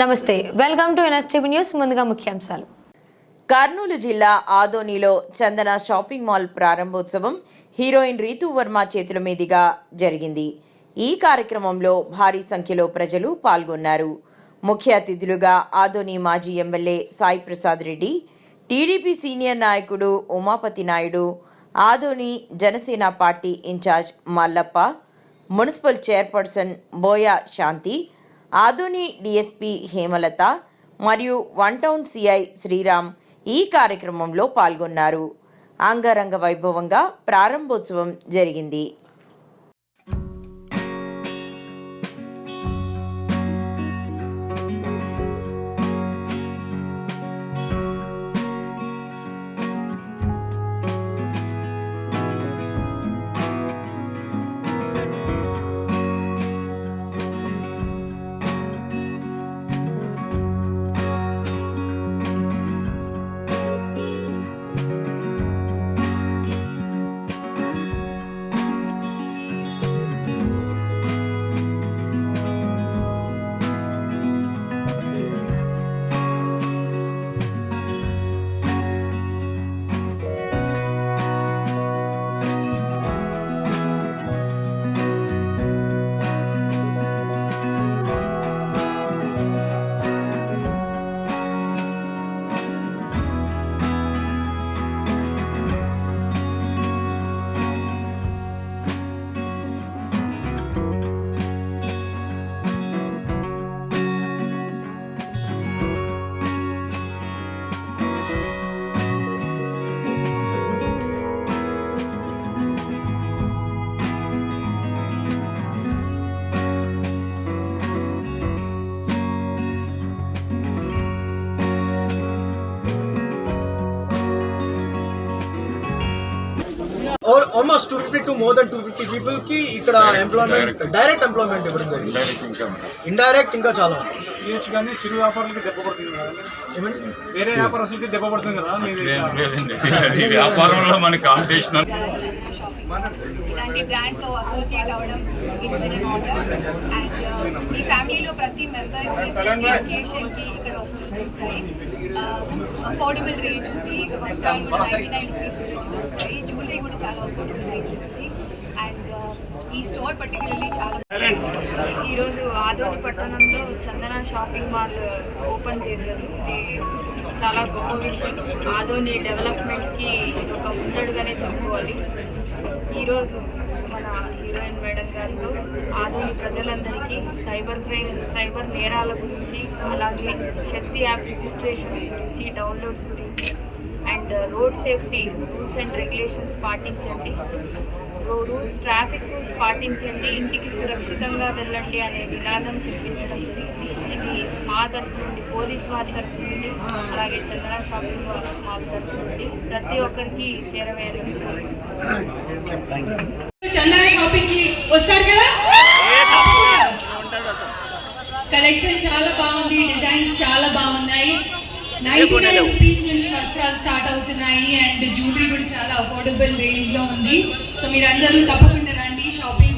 నమస్తే welcome to NSTV news ముందుగా ముఖ్యాంశాలు. కర్నూలు జిల్లా ఆదోనిలో చందన షాపింగ్ మాల్ ప్రారంభోత్సవం హీరోయిన్ రీతు వర్మ చేతుల మీదుగా జరిగింది. ఈ కార్యక్రమంలో భారీ సంఖ్యలో ప్రజలు పాల్గొన్నారు. ముఖ్య అతిథులుగా ఆదోని మాజీ MLA Sai Prasad Reddy TDP senior నాయకుడు Umapathi Naidu Adoni Janasena party incharge Mallappa municipal chairperson Boya Shanti Adoni DSP Hemalatha మరియు వన్ టౌన్ సిఐ శ్రీరామ్ ఈ కార్యక్రమంలో పాల్గొన్నారు. అంగరంగ వైభవంగా ప్రారంభోత్సవం జరిగింది. Almost two fifty to more than two fifty పీపుల్కి ఇక్కడ ఎంప్లాయ్మెంట్ డైరెక్ట్ ఎంప్లాయ్మెంట్ ఇవ్వడం జరిగింది. ఇండైరెక్ట్ ఇంకా చాలా చేయొచ్చు కానీ చిరు వ్యాపారులకి దెబ్బ పడుతుంది కదా. వేరే వ్యాపారస్తులకి దెబ్బ పడుతుంది కదా లేదండి. వ్యాపారంలో మన కాంపిటీషన్ ఇలాంటి బ్రాండ్తో అసోసియేట్ అవ్వడం ఇస్ వెరీ ఆనర్ అండ్ మీ ఫ్యామిలీలో ప్రతి మెంబర్కి ప్రతి ఇక్కడ వస్తుంటాయి. అఫోర్డబుల్ రేంజ్ ఉంది. వస్త్రాలు కూడా నైంటీ నైన్ రూపీస్ అండ్ ఈ స్టోర్ పర్టికులర్లీ చాలా ఈరోజు ఆదోని పట్టణంలో చందన షాపింగ్ మాల్ ఓపెన్ చేశారు ఇది చాలా గొప్ప విషయం. ఆదోని డెవలప్మెంట్కి ఒక ముందడుగానే చెప్పుకోవాలి ఈరోజు మన హీరోయిన్ మేడం గారితో ఆదోని ప్రజలందరికీ సైబర్ క్రైమ్ సైబర్ నేరాల గురించి అలాగే శక్తి యాప్ రిజిస్ట్రేషన్స్ గురించి డౌన్లోడ్స్ గురించి and road safety rules and regulations పాటించండి. రూల్స్ ట్రాఫిక్ రూల్స్ పాటించండి. ఇంటికి సురక్షితంగా వెళ్ళండి అనే నినాదం చెప్పించడం జరిగింది. ఇది మా తరఫు నుండి పోలీస్ వారి తరఫు నుండి అలాగే చంద్ర షాపింగ్ మా తరఫు నుండి ప్రతి ఒక్కరికి చేరవేయాలని చందన షాపింగ్కి వస్తారు కదా? కలెక్షన్ చాలా బాగుంది డిజైన్స్ చాలా బాగున్నాయి. నైన్టీ నైన్ రూపీస్ నుంచి వస్త్రాలు స్టార్ట్ అవుతున్నాయి అండ్ జ్యువెలరీ కూడా చాలా అఫోర్డబుల్ రేంజ్లో ఉంది. సో మీరందరూ తప్పకుండా రండి. షాపింగ్